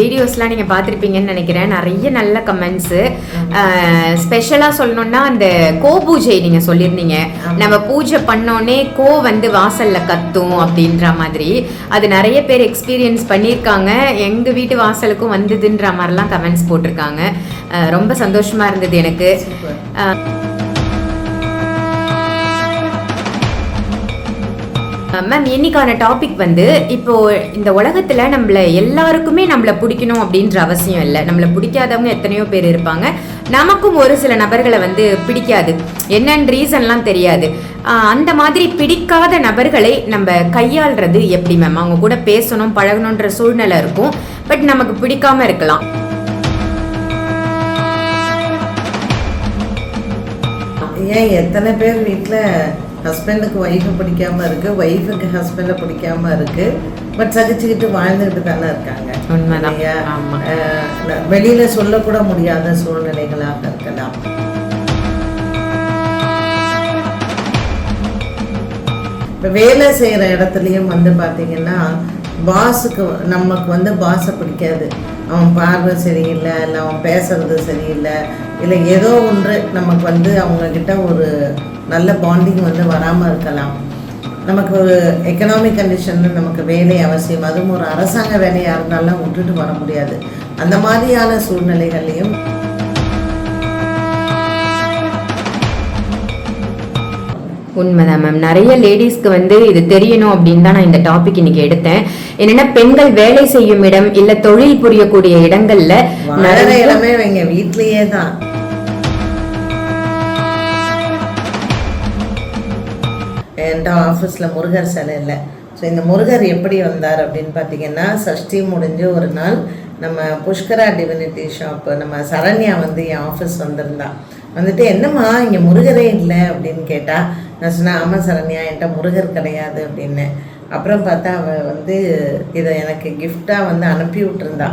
வீடியோஸ்லாம் நீங்கள் பார்த்துருப்பீங்கன்னு நினைக்கிறேன். நிறைய நல்ல கமெண்ட்ஸு ஸ்பெஷலாக சொல்லணும்னா அந்த கோ பூஜை நீங்கள் சொல்லியிருந்தீங்க. நம்ம பூஜை பண்ணோன்னே கோ வந்து வாசலில் கத்தும் அப்படின்ற மாதிரி. அது நிறைய பேர் எக்ஸ்பீரியன்ஸ் பண்ணியிருக்காங்க. எங்கள் வீட்டு வாசலுக்கும் வந்ததுன்ற மாதிரிலாம் கமெண்ட்ஸ் போட்டிருக்காங்க. ரொம்ப சந்தோஷமாக இருந்தது எனக்கு. மேம் இன்னைக்கான டாபிக் வந்து இப்போ இந்த உலகத்துல நம்மள எல்லாருக்குமே நம்மளை பிடிக்கணும் அப்படின்ற அவசியம் இல்லை. நம்மளை பிடிக்காதவங்க எத்தனையோ பேர் இருப்பாங்க. நமக்கும் ஒரு சில நபர்களை வந்து பிடிக்காது. என்னன்னு ரீசன்லாம் தெரியாது. அந்த மாதிரி பிடிக்காத நபர்களை நம்ம கையாள்றது எப்படி மேம் அவங்க கூட பேசணும் பழகணுன்ற சூழ்நிலை இருக்கும். பட் நமக்கு பிடிக்காம இருக்கலாம். ஏன் எத்தனை பேர் வீட்டில் ஹஸ்பண்டுக்கு ஒய்ஃபை பிடிக்காம இருக்கு ஒய்ஃபுக்கு ஹஸ்பண்டை பிடிக்காம இருக்கு. பட் சகிச்சுக்கிட்டு வாழ்ந்துக்கிட்டு தானே இருக்காங்க. உண்மைதான். வெளியில சொல்லக்கூட முடியாத சூழ்நிலைகளாக இருக்கலாம். இப்போ வேலை செய்கிற இடத்துலையும் வந்து பார்த்தீங்கன்னா பாஸுக்கு நமக்கு வந்து பாஸை பிடிக்காது. அவன் பார்வை சரியில்லை இல்லை அவன் பேசுறது சரியில்லை இல்லை ஏதோ ஒன்று நமக்கு வந்து அவங்கக்கிட்ட ஒரு நல்ல பாண்டிங் வந்து வராமல் இருக்கலாம். நமக்கு ஒரு எக்கனாமிக் கண்டிஷன் நமக்கு வேலை அவசியம். அதுவும் ஒரு அரசாங்க வேலையாக இருந்தாலும் விட்டுட்டு வர முடியாது. அந்த மாதிரியான சூழ்நிலைகள்லையும் உண்மைதான் மேம் நிறைய லேடிஸ்க்கு வந்து இது தெரியணும் அப்படின்னு தான் நான் இந்த டாபிக் இன்னைக்கு எடுத்தேன். என்னன்னா பெண்கள் வேலை செய்யும் இடம் இல்ல தொழில் புரியக்கூடிய இடங்கள்ல நிறைய இடமே வைங்க வீட்லயே தான். என்கிட்ட ஆஃபீஸில் முருகர் சிலை இல்லை? ஸோ இந்த முருகர் எப்படி வந்தார் அப்படின்னு பார்த்தீங்கன்னா சஷ்டி முடிஞ்சு ஒரு நாள் நம்ம புஷ்கரா டிவினிட்டி ஷாப்பு நம்ம சரண்யா வந்து என் ஆஃபீஸ் வந்திருந்தா. வந்துட்டு என்னம்மா இங்கே முருகரே இல்லை? அப்படின்னு கேட்டால் நான் சொன்னேன் ஆமாம் சரண்யா என்கிட்ட முருகர் கிடையாது அப்படின்னு. அப்புறம் பார்த்தா அவள் வந்து இதை எனக்கு கிஃப்டாக வந்து அனுப்பி விட்டுருந்தா.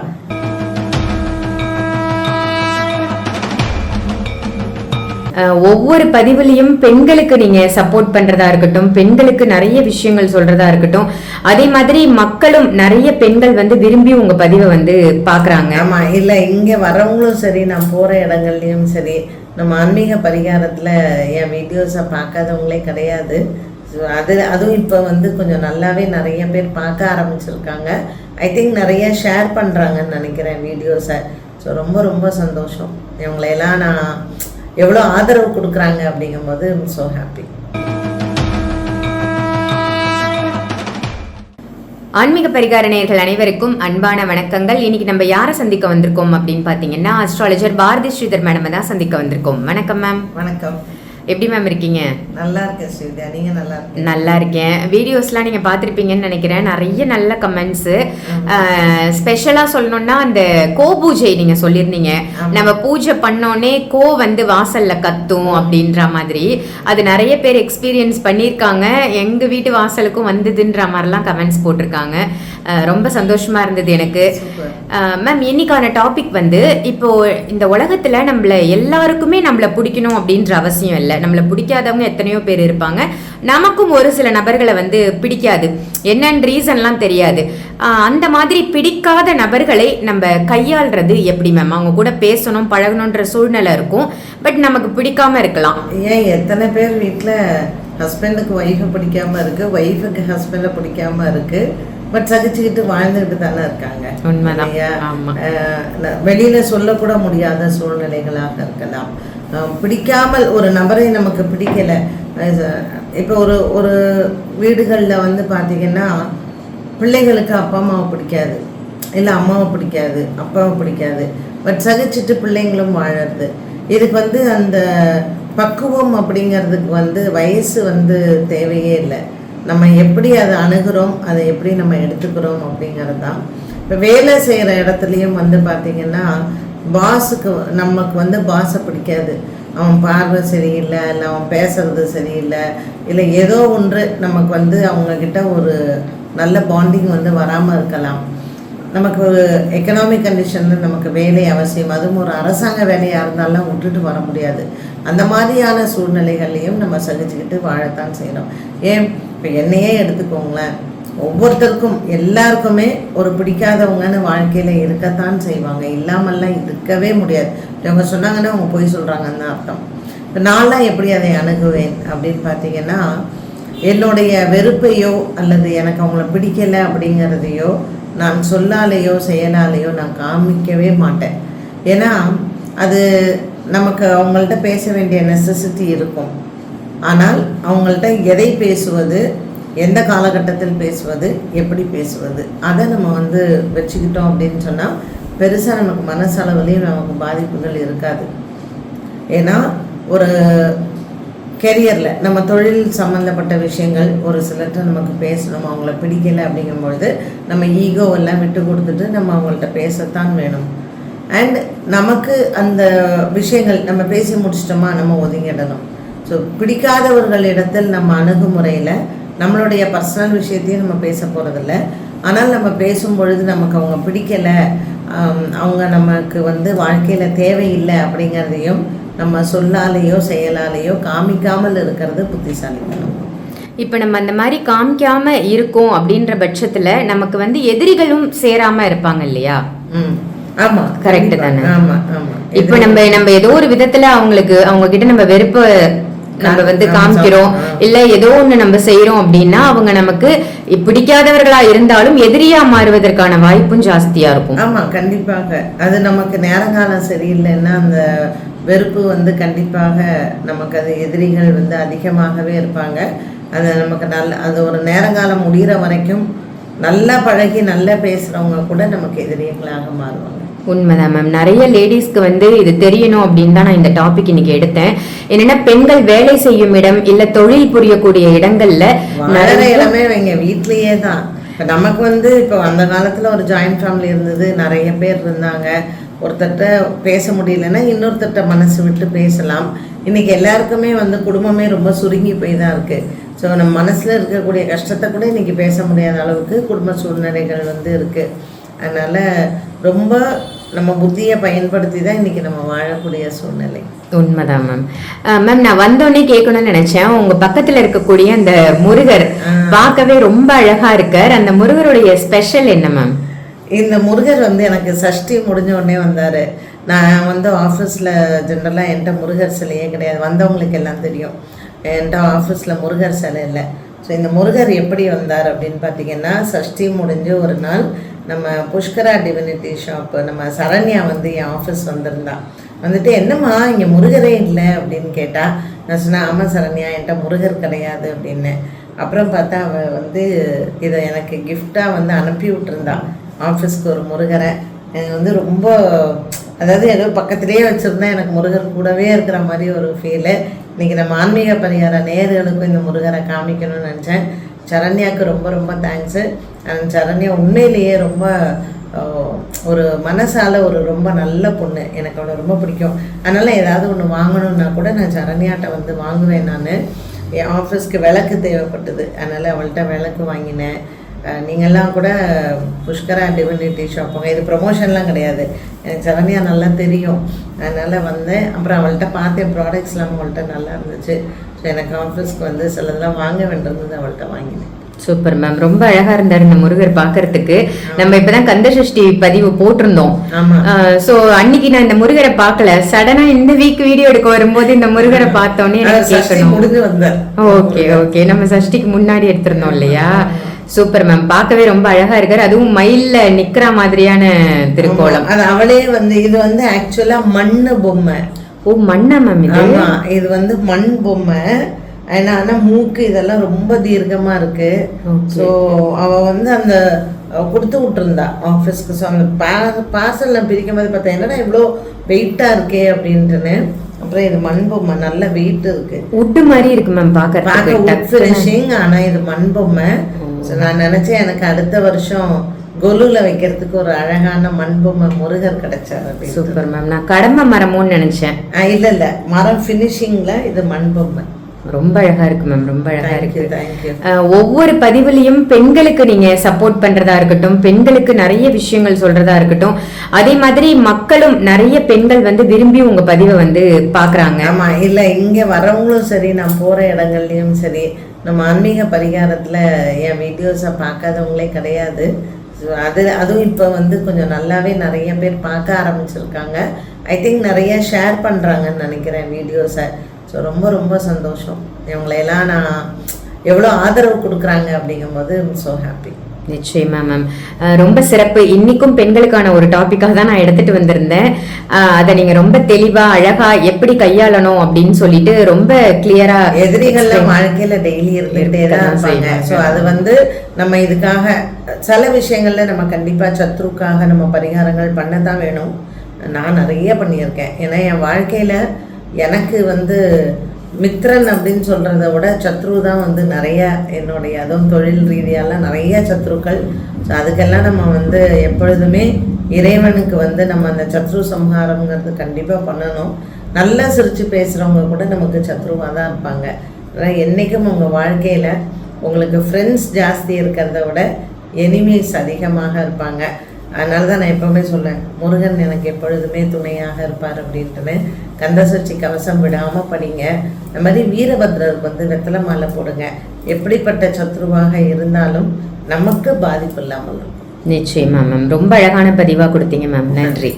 ஒவ்வொரு பதிவுலையும் பெண்களுக்கு நீங்க சப்போர்ட் பண்றதா இருக்கட்டும் பெண்களுக்கு நிறைய விஷயங்கள் சொல்றதா இருக்கட்டும் அதே மாதிரி மக்களும் நிறைய பெண்கள் வந்து விரும்பி உங்க பதிவை வந்து பாக்குறாங்க. ஆமா இல்ல இங்க வரவங்களும் சரி நான் போற இடங்கள்லயும் சரி நம்ம ஆன்மீக பரிகாரத்துல என் வீடியோஸை பார்க்காதவங்களே கிடையாது. அது அதுவும் இப்போ வந்து கொஞ்சம் நல்லாவே நிறைய பேர் பார்க்க ஆரம்பிச்சிருக்காங்க. ஐ திங்க் நிறைய ஷேர் பண்ணுறாங்கன்னு நினைக்கிறேன் வீடியோஸை ஸோ ரொம்ப ரொம்ப சந்தோஷம். இவங்களையெல்லாம் நான் எவ்வளோ ஆதரவு கொடுக்குறாங்க அப்படிங்கும்போது ஸோ ஹாப்பி ஆன்மீக பரிகார அனைவருக்கும் அன்பான வணக்கங்கள். இன்னைக்கு நம்ம யாரை சந்திக்க வந்திருக்கோம் அப்படின்னு பாத்தீங்கன்னா அஸ்ட்ராலஜர் பாரதி ஸ்ரீதர் மேடம் தான் சந்திக்க வந்திருக்கோம். வணக்கம் மேம் வணக்கம். எப்படி மேம் இருக்கீங்க? நல்லா இருக்கேன் ஸ்ரீவித்யா. நீங்கள் நல்லா இருக்கீங்க? நல்லா இருக்கேன். வீடியோஸ்லாம் நீங்கள் பார்த்துருப்பீங்கன்னு நினைக்கிறேன். நிறைய நல்ல கமெண்ட்ஸு ஸ்பெஷலாக சொல்லணும்னா அந்த கோ பூஜை நீங்கள் சொல்லியிருந்தீங்க. நம்ம பூஜை பண்ணோன்னே கோ வந்து வாசலில் கத்தும் அப்படின்ற மாதிரி. அது நிறைய பேர் எக்ஸ்பீரியன்ஸ் பண்ணியிருக்காங்க. எங்கள் வீட்டு வாசலுக்கும் வந்ததுன்ற மாதிரிலாம் கமெண்ட்ஸ் போட்டிருக்காங்க. ரொம்ப சந்தோஷமாக இருந்தது எனக்கு. மேம் இன்னைக்கான டாபிக் வந்து இப்போ இந்த உலகத்துல நம்மள எல்லாருக்குமே நம்மள பிடிக்கணும் அப்படின்ற அவசியம் இல்லை. நம்மள பிடிக்காதவங்க எத்தனையோ பேர் இருப்பாங்க. நமக்கும் ஒரு சில நபர்களை வந்து பிடிக்காது. என்னன்னு ரீசன்லாம் தெரியாது. அந்த மாதிரி பிடிக்காத நபர்களை நம்ம கையாள்றது எப்படி மேம்? அவங்க கூட பேசணும் பழகணுன்ற சூழ்நிலை இருக்கும். பட் நமக்கு பிடிக்காம இருக்கலாம். ஏன் எத்தனை பேர் வீட்டில் ஹஸ்பண்டுக்கு ஒய்ஃபை பிடிக்காம இருக்கு ஒய்ஃபுக்கு ஹஸ்பண்டை பிடிக்காம இருக்கு பட் சகிச்சுக்கிட்டு வாழ்ந்துக்கிட்டு தானே இருக்காங்க. உண்மைதான். வெளியில சொல்லக்கூட முடியாத சூழ்நிலைகளாக இருக்கலாம். பிடிக்காமல் ஒரு நபரை நமக்கு பிடிக்கல. இப்போ ஒரு ஒரு வீடுகளில் வந்து பார்த்திங்கன்னா பிள்ளைகளுக்கு அப்பா அம்மாவை பிடிக்காது. இல்லை அம்மாவை பிடிக்காது அப்பாவை பிடிக்காது. பட் சகிச்சுட்டு பிள்ளைங்களும் வாழறது. இதுக்கு வந்து அந்த பக்குவம் அப்படிங்கிறதுக்கு வந்து வயசு வந்து தேவையே இல்லை. நம்ம எப்படி அதை அணுகிறோம் அதை எப்படி நம்ம எடுத்துக்கிறோம் அப்படிங்கிறது தான் இப்போ வேலை செய்கிற இடத்துலையும் வந்து பார்த்திங்கன்னா பாஸுக்கு நமக்கு வந்து பாஸை பிடிக்காது. அவன் பார்வை சரியில்லை இல்லை அவன் பேசுறது சரியில்லை இல்லை ஏதோ ஒன்று நமக்கு வந்து அவங்கக்கிட்ட ஒரு நல்ல பாண்டிங் வந்து வராமல் இருக்கலாம். நமக்கு ஒரு எக்கனாமிக் கண்டிஷனில் நமக்கு வேலை அவசியம். அதுவும் ஒரு அரசாங்க வேலையாக இருந்தாலும் விட்டுட்டு வர முடியாது. அந்த மாதிரியான சூழ்நிலைகள்லையும் நம்ம சகிச்சுக்கிட்டு வாழத்தான் செய்யணும். ஏன்? இப்போ என்னையே எடுத்துக்கோங்களேன். ஒவ்வொருத்தருக்கும் எல்லாருக்குமே ஒரு பிடிக்காதவங்கன்னு வாழ்க்கையில் இருக்கத்தான் செய்வாங்க. இல்லாமல்லாம் இருக்கவே முடியாது. இவங்க சொன்னாங்கன்னா அவங்க பொய் சொல்கிறாங்கன்னு தான் அர்த்தம். இப்போ நான்லாம் எப்படி அதை அணுகுவேன் அப்படின்னு பார்த்தீங்கன்னா என்னுடைய வெறுப்பையோ அல்லது எனக்கு அவங்கள பிடிக்கலை அப்படிங்கிறதையோ நான் சொல்லாலேயோ செயலாலேயோ நான் காமிக்கவே மாட்டேன். ஏன்னா அது நமக்கு அவங்கள்ட்ட பேச வேண்டிய நெசசிட்டி இருக்கும். ஆனால் அவங்கள்ட்ட எதை பேசுவது எந்த காலகட்டத்தில் பேசுவது எப்படி பேசுவது அதை நம்ம வந்து வச்சுக்கிட்டோம் அப்படின்னு சொன்னால் பெருசாக நமக்கு மனசளவுலேயும் நமக்கு பாதிப்புகள் இருக்காது. ஏன்னா ஒரு கெரியரில் நம்ம தொழில் சம்மந்தப்பட்ட விஷயங்கள் ஒரு சிலர்கிட்ட நமக்கு பேசணும் அவங்கள பிடிக்கலை அப்படிங்கும்பொழுது நம்ம ஈகோ எல்லாம் விட்டு கொடுத்துட்டு நம்ம அவங்கள்ட்ட பேசத்தான் வேணும். அண்ட் நமக்கு அந்த விஷயங்கள் நம்ம பேசி முடிச்சிட்டோமா நம்ம ஒதுங்கிடணும். ஸோ பிடிக்காதவர்களிடத்தில் நம்ம அணுகுமுறையில் நம்மளுடைய பர்சனல் விஷயத்தையும் நம்ம பேச போகிறதில்ல ஆனால் நம்ம பேசும் பொழுது நமக்கு அவங்க பிடிக்கலை அவங்க நமக்கு வந்து வாழ்க்கையில் தேவையில்லை அப்படிங்கிறதையும் நம்ம சொல்லாலேயோ செயலாலேயோ காமிக்காமல் இருக்கிறது புத்திசாலித்தனம் இப்போ நம்ம அந்த மாதிரி காமிக்காம இருக்கோம் அப்படின்ற பட்சத்துல நமக்கு வந்து எதிரிகளும் சேராம இருப்பாங்க இல்லையா? ம். ஆமா. Correct கண்டிப்பா. தானே? ஆமா ஆமா. இப்போ நம்ம நம்ம ஏதோ ஒரு விதத்துல அவங்களுக்கு அவங்க கிட்ட நம்ம வெறுப்ப நம்ம வந்து காமிக்கிறோம். இல்ல ஏதோ ஒண்ணு நம்ம செய்யறோம் அப்படின்னா அவங்க நமக்கு பிடிக்காதவர்களா இருந்தாலும் எதிரியா மாறுவதற்கான வாய்ப்பும் ஜாஸ்தியா இருக்கும். ஆமா கண்டிப்பாக. அது நமக்கு நேரங்காலம் சரியில்லைன்னா அந்த வெறுப்பு வந்து கண்டிப்பாக நமக்கு அது எதிரிகள் வந்து அதிகமாகவே இருப்பாங்க. அது நமக்கு நல்ல அது ஒரு நேரங்காலம் முடிகிற வரைக்கும் நல்லா பழகி நல்லா பேசுறவங்க கூட நமக்கு எதிரிகளாக மாறுவாங்க. உண்மைதான் மேம் நிறைய லேடிஸ்க்கு வந்து இது தெரியணும் அப்படின்னு தான் நான் இந்த டாபிக் இன்னைக்கு எடுத்தேன். என்னன்னா பெண்கள் வேலை செய்யும் இடம் இல்ல தொழில் புரியக்கூடிய இடங்கள்ல நிறைய இடமே இவங்க வீட்லயே தான். இப்போ நமக்கு வந்து இப்போ அந்த காலத்துல ஒரு ஜாயிண்ட் ஃபேமிலி இருந்தது. நிறைய பேர் இருந்தாங்க. ஒருத்தர்கிட்ட பேச முடியலன்னா இன்னொருத்தர்கிட்ட மனசு விட்டு பேசலாம். இன்னைக்கு எல்லாருக்குமே வந்து குடும்பமே ரொம்ப சுருங்கி போய் தான் இருக்கு. ஸோ நம்ம மனசுல இருக்கக்கூடிய கஷ்டத்தை கூட இன்னைக்கு பேச முடியாத அளவுக்கு குடும்ப சூழ்நிலைகள் வந்து இருக்கு. அதனால ரொம்ப நம்ம புத்தியை பயன்படுத்தி தான் இன்னைக்கு நம்ம வாழக்கூடிய சூழ்நிலை. உண்மைதான் மேம் மேம் நான் வந்தோடனே கேட்கணும்னு நினைச்சேன். உங்க பக்கத்துல இருக்கக்கூடிய அந்த முருகர் பார்க்கவே ரொம்ப அழகா இருக்கார். அந்த முருகருடைய ஸ்பெஷல் என்ன மேம் இந்த முருகர் வந்து எனக்கு சஷ்டி முடிஞ்ச உடனே வந்தார். நான் வந்து ஆஃபீஸில் ஜென்ரலாக என்கிட்ட முருகர் சிலையே கிடையாது. வந்தவங்களுக்கு எல்லாம் தெரியும். என்கிட்ட ஆஃபீஸில் முருகர் சிலை இல்லை. ஸோ இந்த முருகர் எப்படி வந்தார் அப்படின்னு பார்த்தீங்கன்னா சஷ்டி முடிஞ்சு ஒரு நாள் நம்ம புஷ்கரா டிவினிட்டி ஷாப்பு நம்ம சரண்யா வந்து என் ஆஃபீஸ் வந்திருந்தா. வந்துட்டு என்னம்மா இங்கே முருகரே இல்லை அப்படின்னு கேட்டால் நான் சொன்னேன் ஆமாம் சரண்யா என்கிட்ட முருகர் கிடையாது அப்படின்னு. அப்புறம் பார்த்தா அவள் வந்து இதை எனக்கு கிஃப்டாக வந்து அனுப்பி விட்டுருந்தா. ஆஃபீஸ்க்கு ஒரு முருகரை. எனக்கு வந்து ரொம்ப அதாவது ஏதோ பக்கத்துலேயே வச்சுருந்தா எனக்கு முருகர் கூடவே இருக்கிற மாதிரி ஒரு ஃபீலு இன்றைக்கி நம்ம ஆன்மீக பரிகார நேர்களுக்கும் இந்த முருகரை காமிக்கணும்னு நினச்சேன். சரண்யாவுக்கு ரொம்ப ரொம்ப தேங்க்ஸு அண்ட் சரண்யா உண்மையிலேயே ரொம்ப ஒரு மனசால் ஒரு ரொம்ப நல்ல பொண்ணு. எனக்கு அவளை ரொம்ப பிடிக்கும். அதனால் ஏதாவது ஒன்று வாங்கணுன்னா கூட நான் சரண்யாட்ட வந்து வாங்குவேன் நான். என் ஆஃபீஸ்க்கு விளக்கு தேவைப்பட்டது. அதனால் அவள்கிட்ட விளக்கு வாங்கினேன். நீங்கள்லாம் கூட புஷ்கரா டிவினிட்டி ஷாப் போங்க. இது ப்ரொமோஷன்லாம் கிடையாது. எனக்கு சரண்யா நல்லா தெரியும். அதனால் வந்தேன். அப்புறம் அவள்கிட்ட பார்த்தேன். ப்ராடக்ட்ஸ்லாம் அவள்கிட்ட நல்லா இருந்துச்சு. ஸோ எனக்கு ஆஃபீஸ்க்கு வந்து சிலதெல்லாம் வாங்க வேண்டியிருந்தது அவள்கிட்ட வாங்கினேன். Super ma'am. ரொம்ப அழகா இருந்தார் இந்த முருகர் பார்க்கிறதுக்கு. நம்ம இப்பதான் கந்த சஷ்டி பதிவு போட்டிருந்தோம். சோ அன்னைக்கு நான் இந்த முருகரை பார்க்கல. சடனா இந்த வீக் வீடியோ எடுக்க வரும்போது இந்த முருகரை பார்த்தோன்னே எனக்கு கேட்கணும். ஓகே ஓகே நம்ம சஷ்டிக்கு முன்னாடி எடுத்திருந்தோம் இல்லையா? Super ma'am. பார்க்கவே ரொம்ப அழகா இருக்காரு. அதுவும் மயில்ல நிக்கிற மாதிரியான திருக்கோலம். அது அவளே வந்து இது வந்து ஆக்சுவலாக மண்ணு பொம்மை. ஓ மண்ணா மேம் இது? ஆமா இது வந்து மண் பொம்மை. ஏன்னா ஆனா மூக்கு இதெல்லாம் ரொம்ப தீர்க்கமா இருக்கு. ஸோ அவ வந்து அந்த கொடுத்து விட்டுருந்தா ஆஃபீஸ்க்கு ஸோ அந்த பா பார்சலில் பிரிக்கும் போது பார்த்தா என்னடா இவ்வளோ வெயிட்டாக இருக்கே அப்படின்ட்டுன்னு. அப்புறம் இது மண் பொம்மை நல்ல வெயிட் இருக்கு. உட்டு மாதிரி இருக்கு மேம் பார்க்க பாக்குறதுக்கு wood டக்குனு. finishing ஆனா இது மண் பொம்மை. ஸோ நான் நினைச்சேன் எனக்கு அடுத்த வருஷம் கொலுல வைக்கிறதுக்கு ஒரு அழகான மண் பொம்மை முருகர் கிடைச்சார் அப்படின்னு சூப்பர் மேம் நான் கடம்ப மரமும்னு நினைச்சேன். இல்ல இல்ல. மரம் ஃபினிஷிங்ல இது மண் பொம்மை ரொம்ப அழகா இருக்கு மேம் ரொம்ப அழகா இருக்கு. ஒவ்வொரு பதிவுலையும் பெண்களுக்கு நீங்க சப்போர்ட் பண்றதா இருக்கட்டும் பெண்களுக்கு நிறைய விஷயங்கள் சொல்றதா இருக்கட்டும் அதே மாதிரி மக்களும் நிறைய பெண்கள் வந்து விரும்பி உங்க பதிவை வந்து பாக்குறாங்க. ஆமா இல்ல இங்க வரவங்களும் சரி நான் போற இடங்கள்லயும் சரி நம்ம ஆன்மீக பரிகாரத்தில் என் வீடியோஸை பார்க்காதவங்களே கிடையாது. அது அதுவும் இப்போ வந்து கொஞ்சம் நல்லாவே நிறைய பேர் பார்க்க ஆரம்பிச்சிருக்காங்க. ஐ திங்க் நிறைய ஷேர் பண்ணுறாங்கன்னு நினைக்கிறேன் வீடியோஸை ஸோ ரொம்ப ரொம்ப சந்தோஷம். இவங்களையெல்லாம் நான் எவ்வளோ ஆதரவு கொடுக்குறாங்க அப்படிங்கும்போது ஸோ ஹாப்பி நிச்சயமா மேம் ரொம்ப சிறப்பு. இன்னைக்கும் பெண்களுக்கான ஒரு டாபிக்காக தான் நான் எடுத்துட்டு வந்திருந்தேன். அதை நீங்க ரொம்ப தெளிவா அழகா எப்படி கையாளணும் அப்படின்னு சொல்லிட்டு ரொம்ப கிளியரா எதிரிகள்லாம் வாழ்க்கையில டெய்லி இருந்துகிட்டே தான். ஸோ அது வந்து நம்ம இதுக்காக சில விஷயங்கள்ல நம்ம கண்டிப்பா சத்ருக்காக நம்ம பரிகாரங்கள் பண்ண தான் வேணும். நான் நிறைய பண்ணியிருக்கேன். ஏன்னா என் வாழ்க்கையில எனக்கு வந்து மித்ரன் அப்படின்னு சொல்கிறத விட சத்ரு தான் வந்து நிறைய என்னுடைய அதுவும் தொழில் ரீதியாலாம் நிறைய சத்ருக்கள். ஸோ அதுக்கெல்லாம் நம்ம வந்து எப்பொழுதுமே இறைவனுக்கு வந்து நம்ம அந்த சத்ரு சம்ஹாரம்ங்கிறது கண்டிப்பாக பண்ணணும். நல்லா சிரித்து பேசுகிறவங்க கூட நமக்கு சத்ருவாக தான் இருப்பாங்க. ஆனால் என்றைக்கும் உங்கள் வாழ்க்கையில் உங்களுக்கு ஃப்ரெண்ட்ஸ் ஜாஸ்தி இருக்கிறத விட எனிமீஸ் அதிகமாக இருப்பாங்க. அதனால தான் நான் எப்போவுமே சொல்லுவேன் முருகன் எனக்கு எப்பொழுதுமே துணையாக இருப்பார் அப்படின்ட்டுன்னு கந்தசூச்சி கவசம் விடாமல் படிங்க. இந்த மாதிரி வீரபத்ரருக்கு வந்து வெத்தலை மாலை போடுங்க. எப்படிப்பட்ட சத்ருவாக இருந்தாலும் நமக்கு பாதிப்பு இல்லாமல் நிச்சயமா மேம் ரொம்ப அழகான பதிவாக கொடுத்தீங்க மேம் நன்றி.